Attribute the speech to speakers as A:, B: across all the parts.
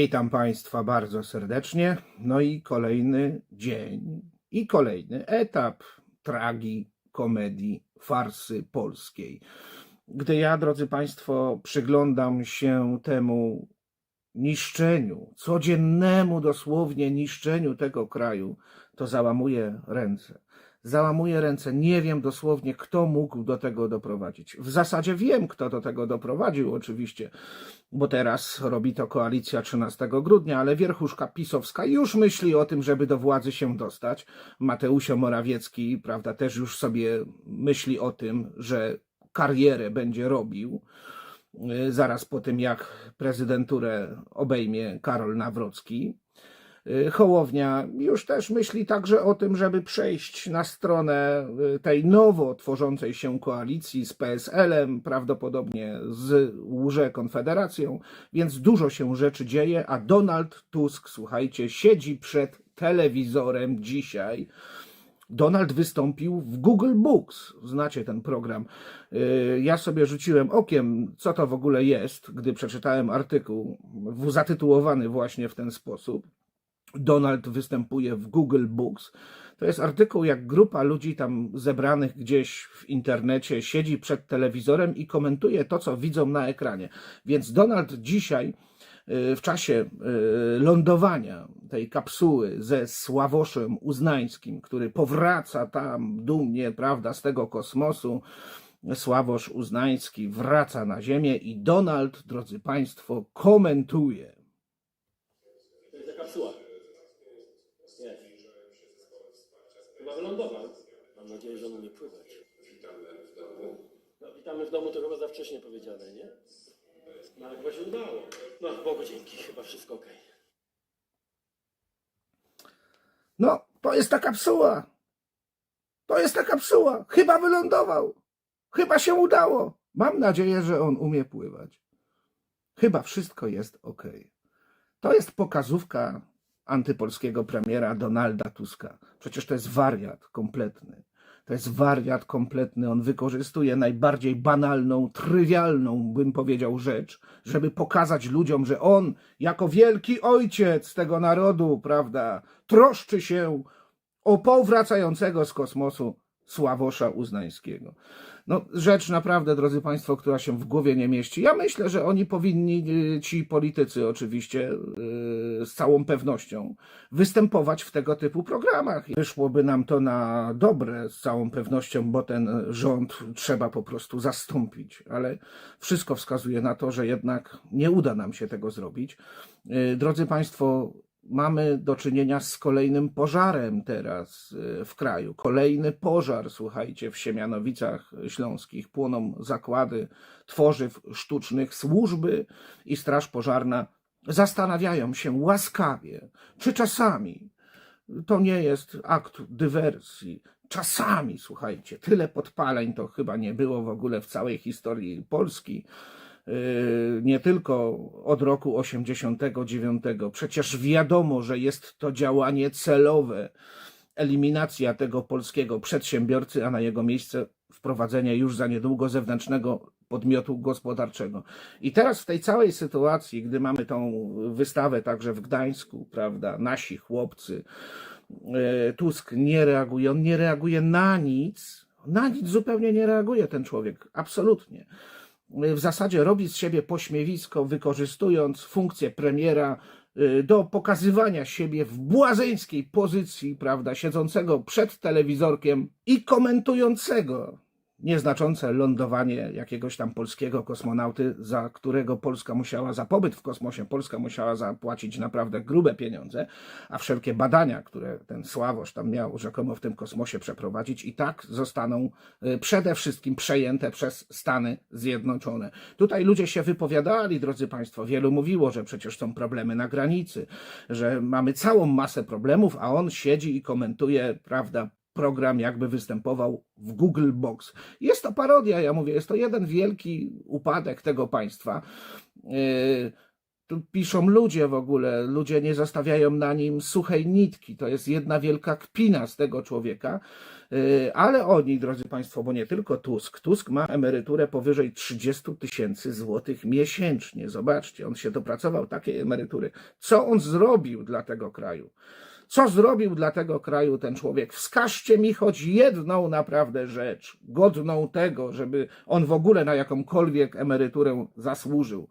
A: Witam Państwa bardzo serdecznie. No i kolejny dzień i kolejny etap tragi, komedii, farsy polskiej. Gdy ja, drodzy Państwo, przyglądam się temu niszczeniu, codziennemu dosłownie niszczeniu tego kraju, to załamuję ręce. Załamuję ręce. Nie wiem dosłownie, kto mógł do tego doprowadzić. W zasadzie wiem, kto do tego doprowadził, oczywiście, bo teraz robi to koalicja 13 grudnia, ale wierchuszka pisowska już myśli o tym, żeby do władzy się dostać. Mateusio Morawiecki, prawda, też już sobie myśli o tym, że karierę będzie robił y, zaraz po tym, jak prezydenturę obejmie Karol Nawrocki. Y, Hołownia już też myśli także o tym, żeby przejść na stronę y, tej nowo tworzącej się koalicji z PSL-em, prawdopodobnie z łże Konfederacją, więc dużo się rzeczy dzieje, a Donald Tusk, słuchajcie, siedzi przed telewizorem dzisiaj. Donald wystąpił w Google Books. Znacie ten program. Y, Ja sobie rzuciłem okiem, co to w ogóle jest, gdy przeczytałem artykuł zatytułowany właśnie w ten sposób. Donald występuje w Google Books. To jest artykuł, jak grupa ludzi tam zebranych gdzieś w internecie siedzi przed telewizorem i komentuje to, co widzą na ekranie. Więc Donald dzisiaj, y, w czasie y, lądowania tej kapsuły ze Sławoszem Uznańskim, który powraca tam dumnie, prawda, z tego kosmosu, Sławosz Uznański wraca na Ziemię i Donald, drodzy Państwo, komentuje.
B: To jest ta kapsuła. Jest. Chyba wylądował. Mam nadzieję, że on umie pływać. No, witamy w domu, to chyba za wcześnie powiedziane, nie? No ale chyba się udało. No, Bogu dzięki, chyba wszystko okej.
A: No, to jest ta kapsuła. To jest ta kapsuła. Chyba wylądował. Chyba się udało. Mam nadzieję, że on umie pływać. Chyba wszystko jest ok. To jest pokazówka antypolskiego premiera Donalda Tuska. Przecież to jest wariat kompletny. To jest wariat kompletny. On wykorzystuje najbardziej banalną, trywialną, bym powiedział, rzecz, żeby pokazać ludziom, że on, jako wielki ojciec tego narodu, prawda, troszczy się o powracającego z kosmosu Sławosza Uznańskiego. No, rzecz naprawdę, drodzy Państwo, która się w głowie nie mieści. Ja myślę, że oni powinni, y, ci politycy oczywiście, y, z całą pewnością, występować w tego typu programach. Wyszłoby nam to na dobre z całą pewnością, bo ten rząd trzeba po prostu zastąpić. Ale wszystko wskazuje na to, że jednak nie uda nam się tego zrobić. Y, Drodzy Państwo, mamy do czynienia z kolejnym pożarem teraz y, w kraju. Kolejny pożar, słuchajcie, w Siemianowicach Śląskich. Płoną zakłady tworzyw sztucznych. Służby i Straż Pożarna zastanawiają się łaskawie, czy czasami to nie jest akt dywersji. Czasami, słuchajcie, tyle podpaleń to chyba nie było w ogóle w całej historii Polski. Yy, Nie tylko od roku 89. Przecież wiadomo, że jest to działanie celowe. Eliminacja tego polskiego przedsiębiorcy, a na jego miejsce wprowadzenie już za niedługo zewnętrznego podmiotu gospodarczego. I teraz w tej całej sytuacji, gdy mamy tą wystawę także w Gdańsku, prawda, nasi chłopcy, e, Tusk nie reaguje, on nie reaguje na nic, na nic zupełnie nie reaguje ten człowiek, absolutnie. W zasadzie robi z siebie pośmiewisko, wykorzystując funkcję premiera y, do pokazywania siebie w błazeńskiej pozycji, prawda, siedzącego przed telewizorkiem i komentującego nieznaczące lądowanie jakiegoś tam polskiego kosmonauty, za którego Polska musiała, za pobyt w kosmosie, Polska musiała zapłacić naprawdę grube pieniądze, a wszelkie badania, które ten Sławosz tam miał rzekomo w tym kosmosie przeprowadzić, i tak zostaną y, przede wszystkim przejęte przez Stany Zjednoczone. Tutaj ludzie się wypowiadali, drodzy Państwo, wielu mówiło, że przecież są problemy na granicy, że mamy całą masę problemów, a on siedzi i komentuje, prawda, program jakby występował w Google Box. Jest to parodia, ja mówię, jest to jeden wielki upadek tego państwa. Yy, tu piszą ludzie w ogóle, ludzie nie zostawiają na nim suchej nitki. To jest jedna wielka kpina z tego człowieka. Yy, Ale oni, drodzy Państwo, bo nie tylko Tusk, Tusk ma emeryturę powyżej 30 tysięcy złotych miesięcznie. Zobaczcie, on się dopracował takiej emerytury. Co on zrobił dla tego kraju? Co zrobił dla tego kraju ten człowiek? Wskażcie mi choć jedną naprawdę rzecz, godną tego, żeby on w ogóle na jakąkolwiek emeryturę zasłużył.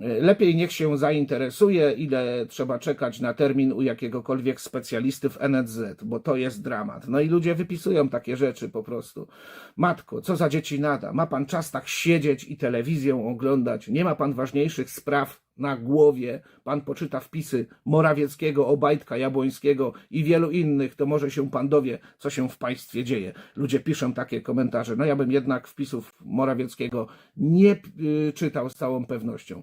A: Lepiej niech się zainteresuje, ile trzeba czekać na termin u jakiegokolwiek specjalisty w NSZ, bo to jest dramat. No i ludzie wypisują takie rzeczy po prostu. Matko, co za dzieci nada? Ma pan czas tak siedzieć i telewizję oglądać? Nie ma pan ważniejszych spraw na głowie? Pan poczyta wpisy Morawieckiego, Obajtka, Jabłońskiego i wielu innych, to może się pan dowie, co się w państwie dzieje. Ludzie piszą takie komentarze. No ja bym jednak wpisów Morawieckiego nie y, czytał z całą pewnością.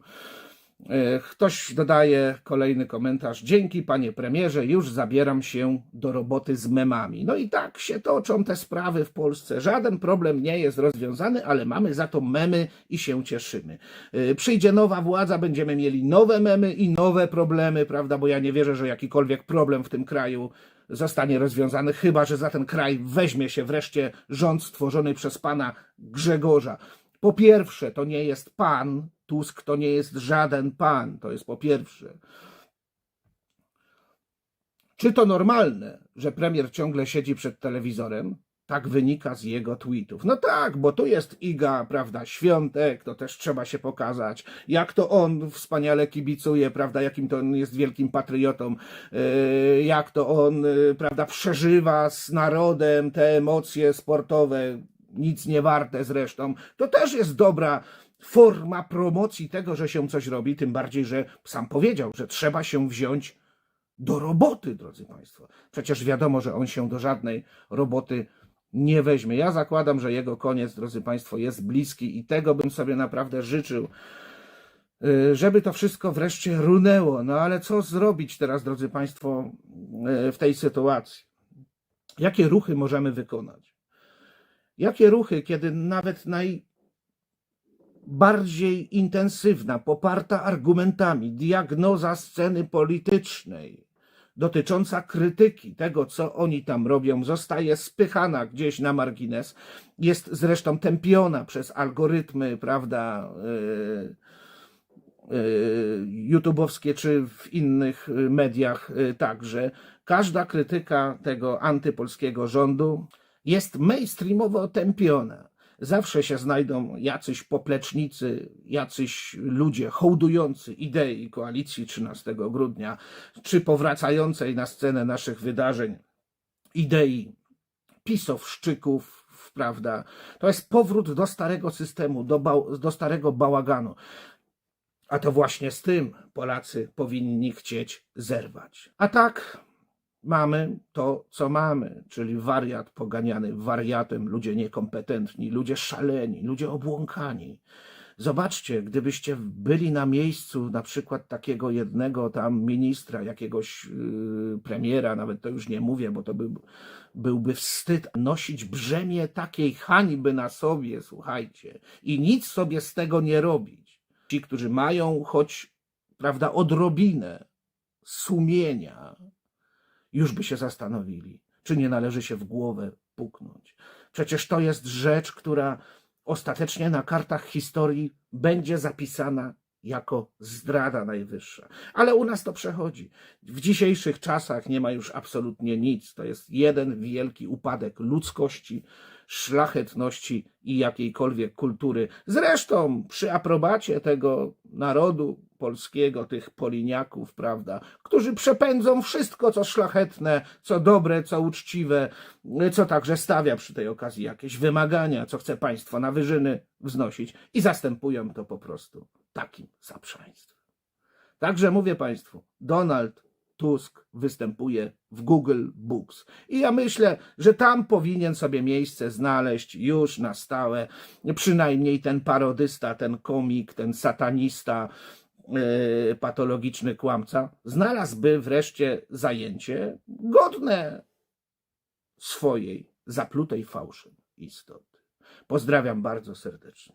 A: E, Ktoś dodaje kolejny komentarz. Dzięki panie premierze, już zabieram się do roboty z memami. No i tak się toczą te sprawy w Polsce. Żaden problem nie jest rozwiązany, ale mamy za to memy i się cieszymy. E, Przyjdzie nowa władza, będziemy mieli nowe memy i nowe problemy, prawda? Bo ja nie wierzę, że jakikolwiek problem w tym kraju zostanie rozwiązany, chyba że za ten kraj weźmie się wreszcie rząd stworzony przez pana Grzegorza. Po pierwsze, to nie jest pan, Tusk to nie jest żaden pan, to jest po pierwsze. Czy to normalne, że premier ciągle siedzi przed telewizorem? Tak wynika z jego tweetów. No tak, bo tu jest Iga, prawda, Świątek, to też trzeba się pokazać. Jak to on wspaniale kibicuje, prawda, jakim to on jest wielkim patriotą, yy, jak to on, yy, prawda, przeżywa z narodem te emocje sportowe, nic nie warte zresztą. To też jest dobra forma promocji tego, że się coś robi, tym bardziej, że sam powiedział, że trzeba się wziąć do roboty, drodzy Państwo. Przecież wiadomo, że on się do żadnej roboty nie weźmie. Ja zakładam, że jego koniec, drodzy Państwo, jest bliski i tego bym sobie naprawdę życzył, y, żeby to wszystko wreszcie runęło. No ale co zrobić teraz, drodzy Państwo, y, w tej sytuacji? Jakie ruchy możemy wykonać? Jakie ruchy, kiedy nawet najbardziej intensywna, poparta argumentami diagnoza sceny politycznej dotycząca krytyki tego, co oni tam robią, zostaje spychana gdzieś na margines, jest zresztą tępiona przez algorytmy, prawda, yy, YouTube'owskie czy w innych mediach yy, także. Każda krytyka tego antypolskiego rządu jest mainstreamowo tępiona. Zawsze się znajdą jacyś poplecznicy, jacyś ludzie hołdujący idei koalicji 13 grudnia, czy powracającej na scenę naszych wydarzeń idei pisowszczyków, prawda? To jest powrót do starego systemu, do, do starego bałaganu. A to właśnie z tym Polacy powinni chcieć zerwać. A tak mamy to, co mamy, czyli wariat poganiany wariatem, ludzie niekompetentni, ludzie szaleni, ludzie obłąkani. Zobaczcie, gdybyście byli na miejscu na przykład takiego jednego tam ministra, jakiegoś yy, premiera, nawet to już nie mówię, bo to by, byłby wstyd nosić brzemię takiej hańby na sobie, słuchajcie, i nic sobie z tego nie robić. Ci, którzy mają choć, prawda, odrobinę sumienia, już by się zastanowili, czy nie należy się w głowę puknąć. Przecież to jest rzecz, która ostatecznie na kartach historii będzie zapisana jako zdrada najwyższa. Ale u nas to przechodzi. W dzisiejszych czasach nie ma już absolutnie nic. To jest jeden wielki upadek ludzkości, szlachetności i jakiejkolwiek kultury. Zresztą przy aprobacie tego narodu polskiego, tych poliniaków, prawda, którzy przepędzą wszystko, co szlachetne, co dobre, co uczciwe, co także stawia przy tej okazji jakieś wymagania, co chce państwo na wyżyny wznosić i zastępują to po prostu takim zaprzaństwem. Także mówię Państwu, Donald Tusk występuje w Google Books. I ja myślę, że tam powinien sobie miejsce znaleźć już na stałe, przynajmniej ten parodysta, ten komik, ten satanista, yy, patologiczny kłamca, znalazłby wreszcie zajęcie godne swojej zaplutej fałszem istoty. Pozdrawiam bardzo serdecznie.